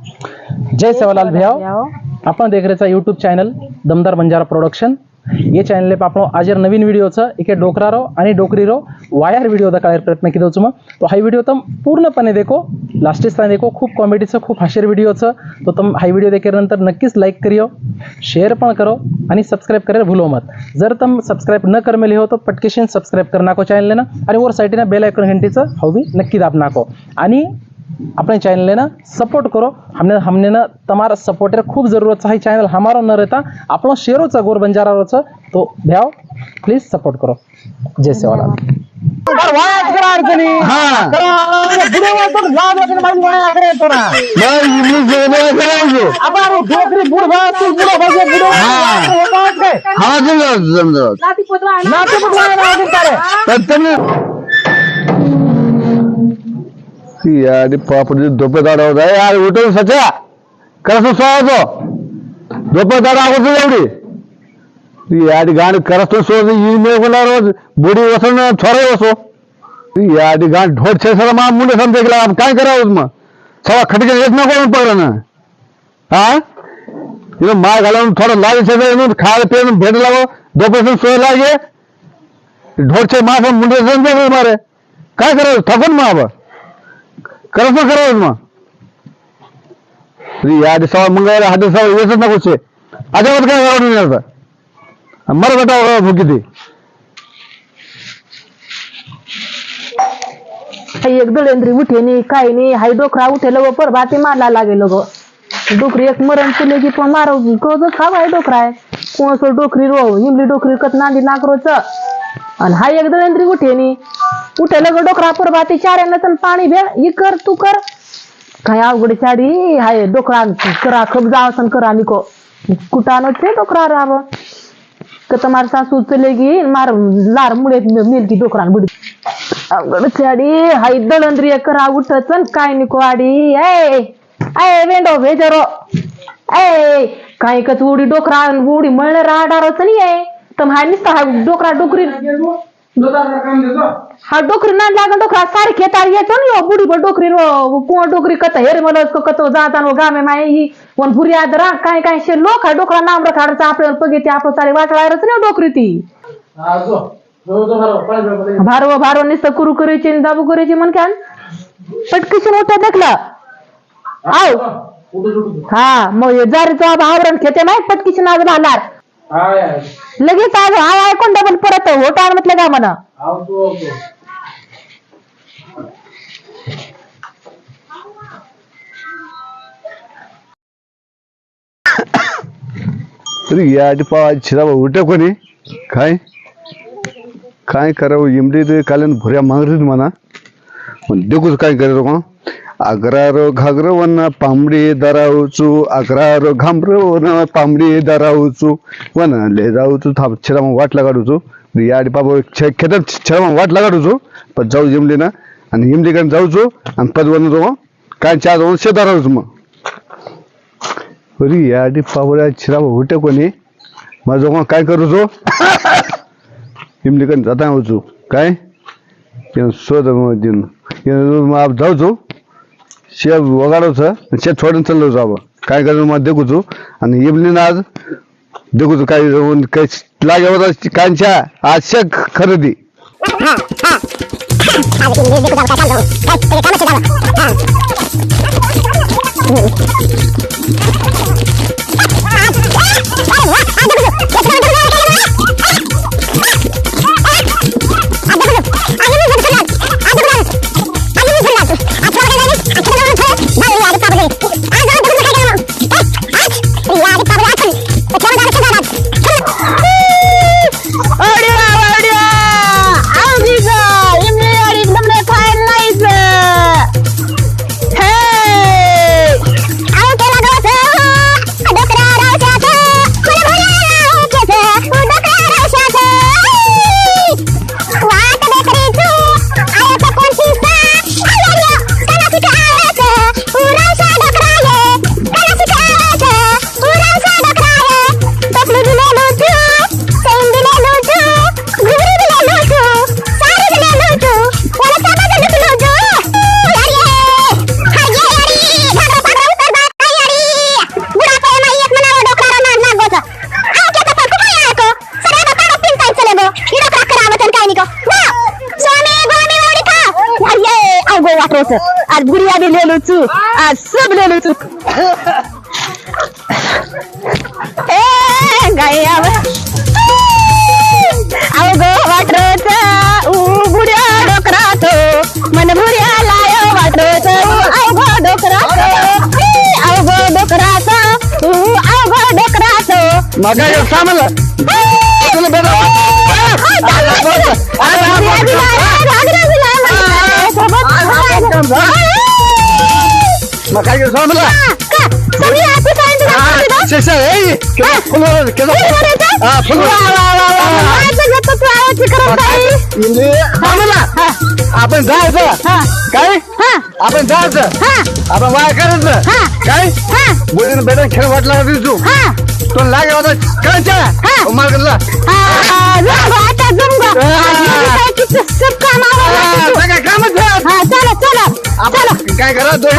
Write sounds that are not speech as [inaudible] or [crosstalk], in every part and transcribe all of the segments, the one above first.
जय सेवालाल भैया आपण देख रहे YouTube channel Damdar Banjara production ये चैनल पे आप आज नवीन वीडियो एक डोकरा रो आणि डोकरी रो वायर वीडियो दाखवायला प्रयत्न केला होतो तो हाय व्हिडिओ तम पूर्णपणे देखो लास्टेच ताने देखो खूप कॉमेडीचं खूप हाशेर व्हिडिओचं तो तम वीडियो व्हिडिओ देखील नक्कीच लाईक करियो शेअर पण करो आणि सबस्क्राईब करायला भूलो मत. जर तुम सबस्क्राईब न करमेले हो तो पटकेशन सबस्क्राईब कर नाको चॅनलनं आणि वर साईडीनं बेल आयकॉन घंटीचं हवी नक्की दाब नाको. आणि अपने चैनल ने ना सपोर्ट करो। हमने हमने ना तुम्हारा सपोर्टर खूब जरूरत है चैनल हमारा न रहता अपना शेरो चा गोर बंजारा रो चा तो भ्याव प्लीज सपोर्ट करो। जय हा। ती तर पापडी यार पापडी आहे यार उठून सच्या. कसं सोडायचो दाडा आगोच एवढी. याडी गाण करस तो सोड मेघला रोज. बुडी वसन छोरे वसो. याडी गाण ढोट छे सर मा मुंडे समजे गेला काय करावं मग? सवा खटके येत नको पडलं ना. हा? इथं माळ घालून थोडं लागे सगळं खायला पिऊन भेट लावं. दोपासून सोय लागे. ढोरचे मास मुंडे समजे मारे. काय करावं? थकून मग आबा करत ना करावं मग या दिवसा मंगळवार हा दिवसा येतच नको छे अजिबात काय आवडून नाही आता. मर बेटा भूकी ती एक दळेंद्री उठेनी काही नाही हाय डोकरा उठेल व पर भाती मारला लागेल ग डोकरी एक मरण केले की पण मार कळत खा हाय डोकरा आहे? कोण डोकरी रो इमली डोकरी कत नांदी नाकरोच आणि हाय एक दळेंद्री उठेनी उठे लग डोकरापूर बाती चाऱ्यानं पाणी भे इ कर तू कर. काय अवघड चाडी हाय डोकरा करा खप जावसन करा निको. कुठान ते डोकरा राब कत मार सासू चले गी मार लार मुळे मिलकी डोकरान बुडी अवघड चाडी हाय दळंद्रिय करा उठच काय निको आडी. ऐ वेंडो भेजरो. ऐ काय कच उडी डोकरा उडी मळणार राहणार नाही आहे. तर हा नुसता हा डोकरा डोकरी हा डोकरी ना लागण डोकरा सारखे तार येतो ना यो बुढी बर डोकरी कुवा डोकरी कत हेर मला कथ जाता नो गामे माय ही वन भुरी आदरा काय काय शे लोक हा डोकरा नाम रखाडचा आपल्याला पगे ते आपलं सारे रच ना हो डोकरी ती. भारव भारव निस्त कुरु करायची आणि दाबू करायची म्हणख्यान पटकीशी मोठ्या देखला आव. हा, मग जारीचा आवरण खेते माहीत पटकीशी नाग घालणार. लगेच आज हाय ऐकून डबल परत होटा म्हटलं का म्हणा तरी या पा शिराबा उठे कोणी? काय? काय करावं इमडी ते कालन भुऱ्या मागरीत म्हणा पण देखूच काय करायचं कोण? अग्रारो घागर वन पांबडी दरावचू अग्रारो घांबर पांबडी दरावचू वन ले जाऊचू थांब छिरामा वाट लगाडूचू या पापा खेतात छिरामा वाट लगाडूचू पण जाऊ जिमली ना आणि हिमलीकडे जाऊचू आणि पद वन जाऊ काय चार जाऊन शेतारावचू मग. अरे याडी पावड्या छिराबा होते कोणी माझं मग काय करूचो? [coughs] हिमलीकडे जाता होचू काय? शोध मग जाऊचो शे वगाडवच शे छोडून चाललो जावं. काय करायचं मग देखूचो आणि इमलीनं आज देखूचो काय काय लागे होता कांच्या आज शेक खरेदी Assemblez-le tout. Assemblez-le tout. ए गायब अवघो वाटत उघड्या डोकरातो मन भुऱ्या लाय वाटत अवघो डोकरातो अवघो डोकरातो तू अवघो डोकरातो मग सामला बघा मग काय हा, आपण जायचं काय आपण जायचं आपण वाया करायचं हा. काय मुलीनं बेटा खेळ वाटला का तू तो लागे होता हा. मार्गला मालकाला हा, काय करा दोन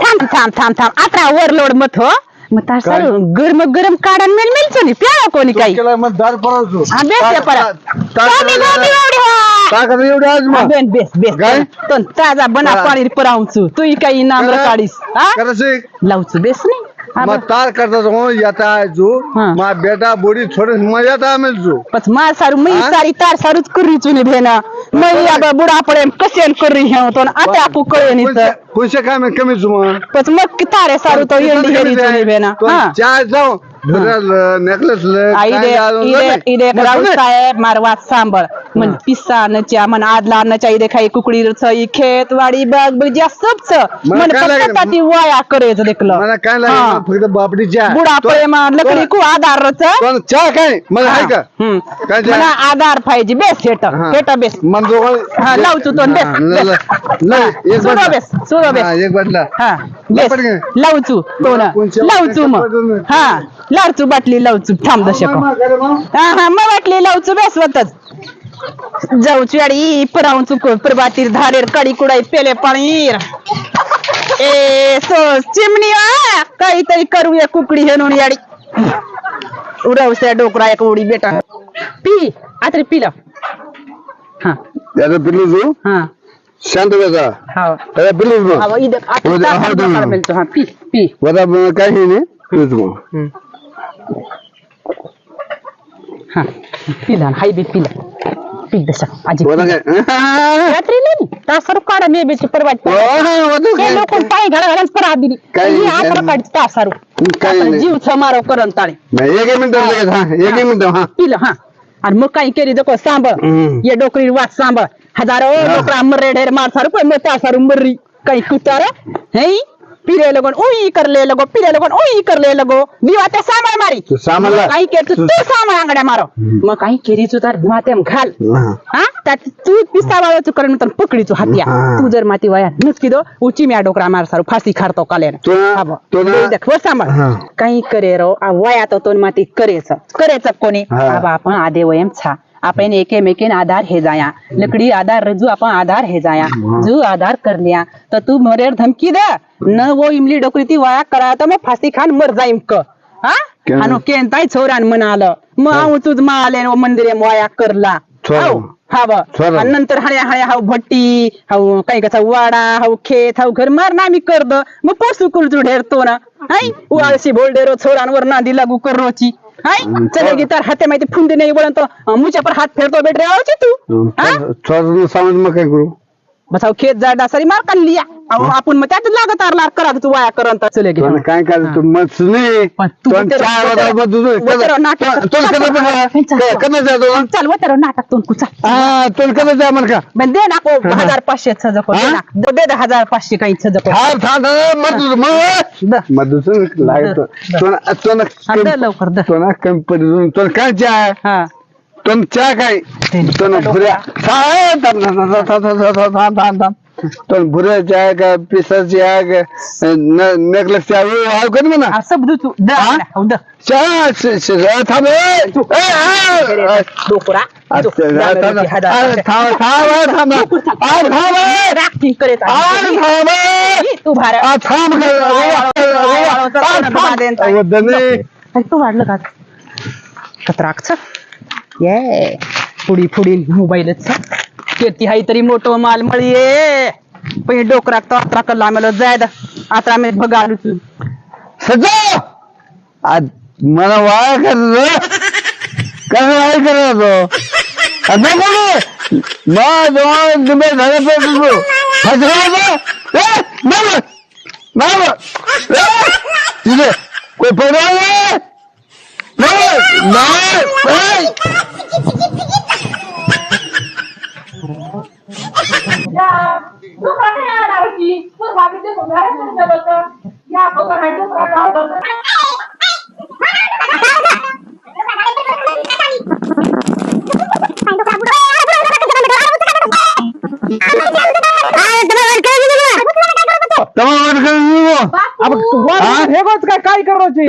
थांब थांब थांब थांब. आता ओव्हरलोड मत हो. मग तार गरम गरम काढून मेल मेल प्या कोणी काही. केला मग दार पडतो हा, बेस आहे परत. गोबी, गोबी, एवढी हो. काय करतो एवढे आज हा, मग बेन, बेस बेस. काय? पण ताजा बना हा. पाणी परावचू. तू काही नाम काढीस. हा? करायचं लावचू बेस नाही. हा, मग. तार करता तो येता जो हा. मा बेटा बोडी थोड़े मजा जो पच मार सारू मी हा? सारी तार सारूच करी चुनी भेना. नहीं अब बुढ़ा पड़े कसे करी तो आता आपको कहे नहीं सर पैसे काय माहीत कमीच मग. पण मग कि तारे सारू तो जाऊ. नेकलेस इडे राऊ साहेब मारवात सांबळ म्हण पिसानच्या म्हण इथे इडे खाई कुकडी रचई खेत वाडी बाग बिजा जे सबच. म्हण ती वाया करायचं देखल. मला काय लागलं? बापडी बापडीच्या. बुडा प्रेमा लकडी कु आधार रच पण काय? मला आहे का? मला आधार पाहिजे बेस हेट हेट बेस. मन जोगळ लावतो तो बेस बेस. बेस. हा, एक बाटला. हा बेस. लपट घे. लावचू तो ना कोणच्या लावचू मग. हा लावचू बाटली लावचू. थांब दशक हा हा मग वाटली लावचू बेस होतच जाऊची अडी परावून चुक प्रभातीर धारेर कडी कुडाई पेले पाणीर. ए सो चिमणी आ काहीतरी करूया कुकडी हेनून याडी. उडवस्या डोकरा एक उडी बेटा. पी आता पिला हा. त्याचं पिल्लू तू? हा. शांत व्हायचा हा। त्याचा पिल्लू तू हा इथं आता उद्या- तासाला हा, डोकाला हा. मिळतो हा पी पी। वदा काही नाही पिऊच मग हा पिला हाय बी पिला पी दशा आजी वदा काय रात्री नाही तासारू काढा मे बेची परवाट हो, हा, वदा हे काय? लोक पाय घाला घाला परा काही नाही, ही काही आकर नाही. काढ तासारू नाही. जीव छमारो करन ताळे नाही एक मिनिट लगेच हा एक मिनिट हा। पिलं हा। आणि मग काही केली देखो सांभाळ हम्म. ये डोकरी वाच सांभाळ हजारो डोकरा मर्रे ढेर मार सारू पण तासारू मर्री काही कुतार है? पिरे लगन उई करले लगो पिरे लगन उई करले लगो। दिवा ते सांभाळ मारी। तू सामानला काही केली तू सांभाळ आंगड्या मारो। मग काही केली तू तर मातेम घाल। हा. त्यात तू पिस्ता वाळायचं करण तर पकडीचो हातिया। हा. तू जर माती वाया नुसकी दो उची म्या डोकरा मार सारू फासी खारतो काले तो तो देख वर सांभाळ। हा. काही करे रो आ वया तो तो माती करेच करेच कोणी. आबा आपण आदे वयम छा। आपण एकेमेकेन आधार हे जाया. लकडी आधार रजू आपण आधार हे जाया. जू आधार कर लिया तर तू मरे धमकी दे. न वो इमली डोकरी ती वाया करा. तर मग फासी खान मर जाईम क. हा? केंताय छोरान म्हणाल. मग हाऊ तुझ मा आले मंदिरे वाया करला. हा नंतर हळ्या हळ्या हाव भट्टी हा काही कसा वाडा हा खेत हा घर मार ना मी करद. मग पोसू कुलजू ढेरतो ना. आई उशी बोल डेरो छोरांवर ना लागू गु करोची हाय चले गिटार हाते माहिती फुंदी नाही बोलतो मुझे पर हात फेरतो बेट रे आवचे तू हा? समज मग काय करू बसाव खेत जाडा सारी मार काढली आपण मग त्यात लागत आरलार करा तू वाया तर चले गे काय करायचं तू नाही. पण तू पण तर- चार वाजता तुझं नाटक- तुला कसं पण जातो चल व तर नाटक तोन कुचा हा तुला कसं जा म्हणा का? पण दे ना को हजार पाचशे सजको दे ना. दे दे हजार पाचशे काही सजको थांब थांब थांब, मत तुझं मग. द. मग दुसरं लागत तुला हा, दे लवकर दे. पडून तुला काय चहा हा. तुमच्या काय पण भुऱ्याची आहे का पिसाची आहे का नेकलेसची आहे आहे का म्हणा शब्द तू थांब डोकरा थांब तू वाढलं का कत्राकचं ये. पुढी पुढी मोबाईलच. शेती हाय तरी मोठं मालमळ ये. पण डोक तो अत्रा कल्ला मेलो जायद अत्रा मे बघा सजा! मला वाय कर कसं वाया करणार तो ना कोई काय काय करायचे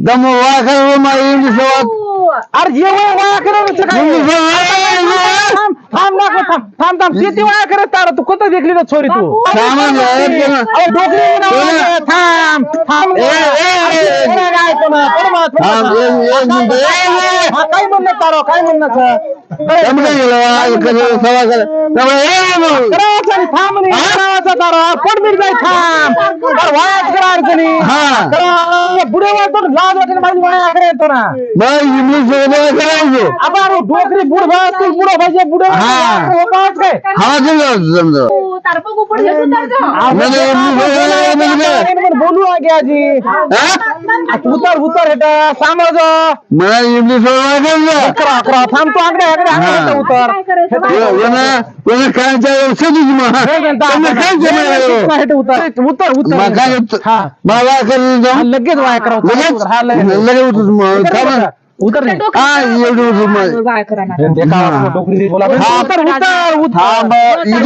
दम वाया कर माझी इंग्लिश अरे जे वय वाया करायचं काय थांब थांब नको थांब थांब थांब किती वाया करत तारा तू कोणतं देखली ना छोरी तू सामान आहे, ते ना. अहो, डोकरी ना, ते ना. थांब थांब ए, ए, ए. थोडं काय तो ना, थोडं मा, थोडं थांब, मा. एक- एक मिनिट. ए, ए. हा, काय म्हणणं तारो काय म्हणणं दम काय गेलं वाया कर सवा कर दम ए मग करावाचा आणि थांब नाही करावाचा तारा पण मी जाय थांब अरे वायाच करा अडचणी हा. करा पुढे वाटतो लाज वाटेल माझी वाया करे येतो ना मग इंग्लिशमध्ये करायचो आपण डोकरी बुड भास तू बुड भाजे बुड हा. हा हा? उतर उतर हेटा समज मला इंग्लिश करायचं अकरा अकरा थांब तू आकडे उतर. काय त्यांना काय उतर उतर उतर. हा मला कर हा, लगेच वाया करा लगेच हा लगेच. लगेच मग काय? उतर. हा एवढं मग डोकरी. हा. उतर उतर हा उतर. मग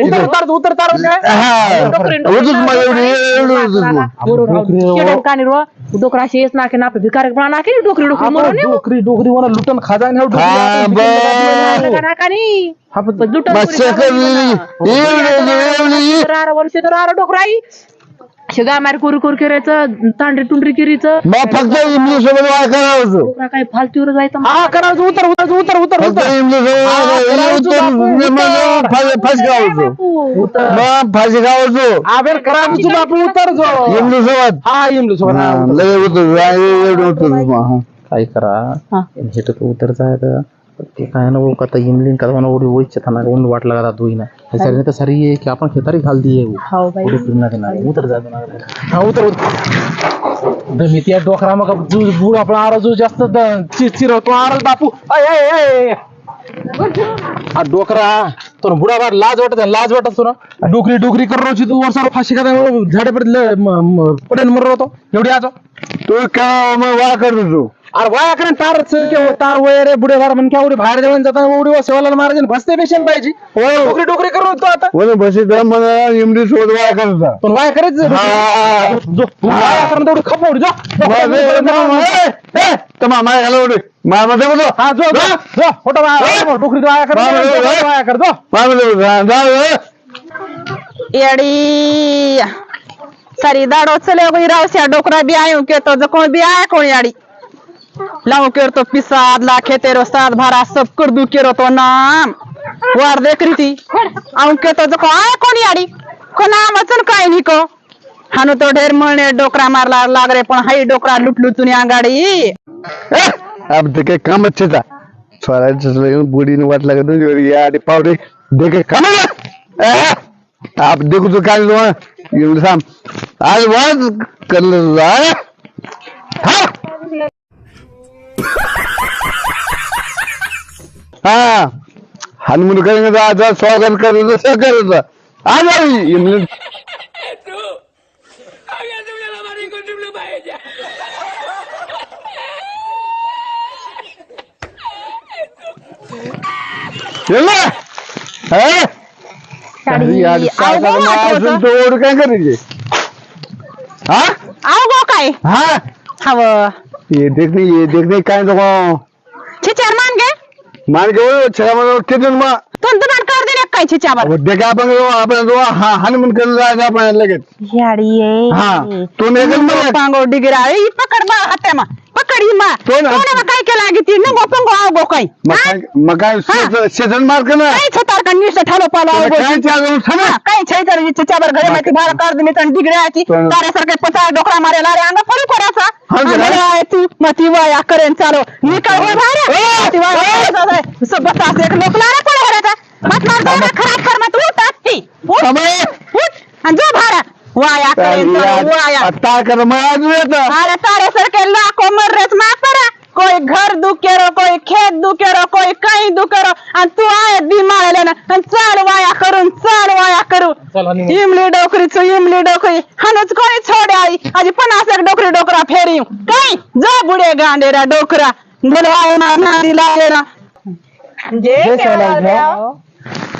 इथे उतर उतर उतर तार काय हा. उठूच मग एवढी एवढं उठूच मग. डोकरा शेस नाके ना भिकार नाके डोकरी डोकरी मरून डोकरी डोकरी म्हणा लुटन खाजा नाही हो, डोकरी हा आपण बर नाकानी एवढी एवढी. तर शिगा मारी कुरी कुरी करायचं तांडरी टुंडरी किरीचं मग फक्त इंग्लिश सोबत वाय करायचं काय फालतूवर जायचं हा करायचं उतर उतर उतर उतर फक्त उतर इंग्लिश फाशी खावायचो मग फाशी खावायचो आबेर करायचं तू बापू उतर जो इंग्लिश सोबत हा इंग्लिश सोबत हा, उतर. उतर एवढं उतर काय करा हा. हेट तो उतर जायचं ते काय ना वो कता इमलीन का ना ओडी वोच था ना उन वाट लगा दो ही ना ऐसा नहीं तो सारी ये कि अपन खेतारी खाल दिए वो हो बाई. ओडी फिरना के ना उतर जा ना हा उतर उतर. दमिती या डोकरा मग जू बूड आपला आरो जू जास्त चिरचिर तो आरो बापू. अय अय आ डोकरा. तो बुडा बार लाज वाटत लाज वाटत तुला डोकरी डोकरी कर रोची तू वर्षाला फाशी का झाडे पडले पडेन मर होतो एवढी आज. तू काय मग वा करतो तू. अरे वाया कारण तार के तार वय रे बुडे भार म्हण एवढी बाहेर जेवण जाता एवढी सेवाला महाराज भसते पेशन पाहिजे. डोकरी डोकरी करून तो आता. बोल बसी मला इंग्लिश सोबत वाय करता. पण वाया करायचं हा. जो तू वाया करून तेवढी खपवडी जो. तमा माय घाला उडी मायमध्ये बोलो हा जो जो. फोटो वाया डोकरी वाया कर कर जो. सारी दाडो चले रावस्या डोकरा बी आयो के तो जको बी आया कोण याडी लाव केर तो पिसाद ला तेरो साद भारा सब कर दू केरो तो नाम. वार देख रीती आऊ के तो जको आया कोनी आड़ी? को नाम अचन काय नहीं को? हानु तो ढेर मने डोकरा मारला लाग रे पण हाई डोकरा लुट लुटून आंगाडी अब देखे काम अच्छे था। स्वराज बूढ़ी ने वाट लगा दो आड़ी पावडे देखे काम हो आप देखो तो काय हुआ? ये साम आज वाज कर ले अरे यार आऊ सागर गो मासूम आठवतं. तो और क्या करेंगे हाँ? आऊ गो काय? हाँ? हव. ये देखने ये देखने काय तो छिचार मान गे मान के वो छह मन कितने मा तुम दुमान कर देने काय छिचावर वो देखा अपन वो अपन तो हाँ हनुमान कर रहा है अपन लगे याडी हाँ तो ने कर मैं पांगो डिगरा पकड बा मा. पकडी मा. तो ना- कोणा काय केला गी ती नको पंगो आव गो काय मकान मकान सेजन मार के ना काय छतार का निष्ठ ठालो पालो चिचावर घरे माहिती बाहेर काढ मी तर डिग्र्याची पण- ताऱ्यासारखे पचास डोकरा मारेला अरे अंग फरक करायचा हा जरा. आणि आहे तू. मग ती वाया करेन चालो. मी काय होय बाहेर ती वाया बस असं एक लारा मार खराब कर मत उठ ती उठ. थांबे. उठ. आणि जो भारा वाया चालो वाया. आता कर मग अजून येतं. अरे तारे सरके कोई घर दुखे रो कोई खेत दुखे रो कोई कहीं दुखे रो। आणि तू आहे बिमार ना आणि चाल वाया करून चाल वाया करू. चल honeymoon. इमली डोकरीच इमली डोकरी. हानच कोणी छोडे आई? आजी पन्नास एक डोकरी डोकरा फेरी. काय? जा बुडे गांडेरा डोकरा. बोलवाय ना नादी लागले ना. जय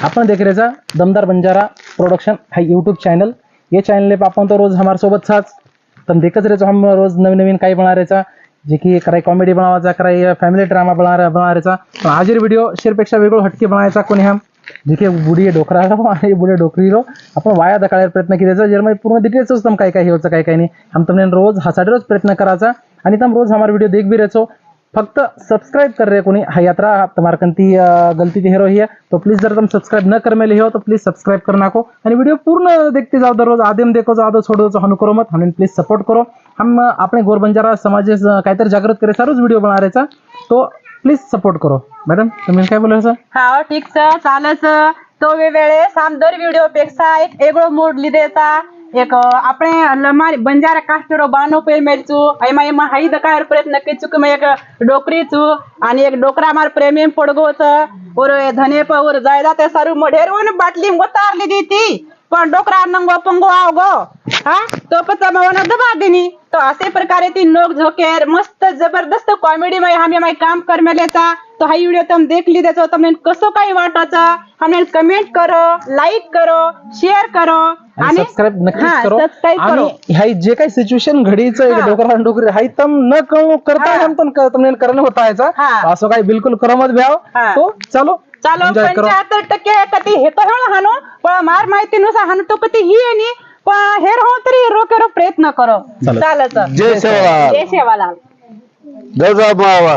आपण देख रहे थे दमदार बंजारा प्रोडक्शन है यूट्यूब चैनल ये चैनल पे अपन तो रोज हमारे सोबत साथ तुम देखत रहे हम रोज नवीन नवीन काही बना रहे जे की कराई कॉमेडी बनवायचा कराई फॅमिली ड्रामा बना बनवायचा. पण हाजीर व्हिडिओ शेरपेक्षा वेगळं हटके बनायचा कोणी हम जे की बुडी डोकरा [laughs] आणि बुडी डोकरी रो आपण वाया दकाळायला प्रयत्न केल्याचा ज्यामध्ये पूर्ण डिटेल्स तम काय काय होतं काय काय नाही. हम तुमने रोज हसाडे रोज प्रयत्न करायचा. आणि तम रोज हमारा व्हिडिओ देख भी रहे फक्त सब्सक्राइब कर रहे हो कोणी? हा यात्रा तुम्हारकंती गलती थी हीरो ही है. तो प्लीज जर तुम सब्सक्राइब न कर मेले हो तो प्लीज सब्सक्राइब कर नाको. आणि व्हिडिओ पूर्ण देखते जाओ दररोज. आदम देखो जाओ आधो छोड़ो जो हनु करो मत हमें प्लीज सपोर्ट करो. हम अ, अपने गोर बंजारा समाज काहीतरी जागृत करे सारूच व्हिडिओ बनारायचा तो प्लीज सपोर्ट करो. मॅडम तुम्ही काय बोलायचं हा ठीक चालच तो वेळेस आम दर व्हिडिओ पेक्षा एक वेगळो मोड लिदेता एक આપણે લમારી બંજારા કાસ્ટરો બાનો પેર મેળચું એમાં એમાં હાઈ દકાર પ્રયત્ન કરીશું કે મેં એક ડોકરી છું आणि एक डोकरा मार प्रेमी पडगोत और धने पर जायदा ते सारू मढेरून बाटली उतारली दी ती पण डोकरा नंगो पंगो आव गो हा तो पचा मवाना दबा देनी तो असे प्रकारे ती नोक झोकेर मस्त जबरदस्त कॉमेडी मध्ये आम्ही आम्ही काम कर मेलेचा तो हा व्हिडिओ तुम्ही देख ली त्याचं तुम्ही कसं काय वाटायचा? हमें कमेंट करो लाईक करो शेअर करो. आणि सबस्क्राइब नक्कीच करो. आणि ह्या जे काही सिच्युएशन घडीचं हा. डोकर हाय तम न कळू करता हम पण क- तुमने करणं होता याचा हा. असं काही बिल्कुल करो मत भ्याव तो चलो. चलो 75% कधी हे तो हेळ हानो पण मार माहिती नुसार हानो तो कधी ही आणि पण हे हो तरी रो करो प्रयत्न करो. चालत. जय सेवा जय सेवा. लाल जय जय बाबा.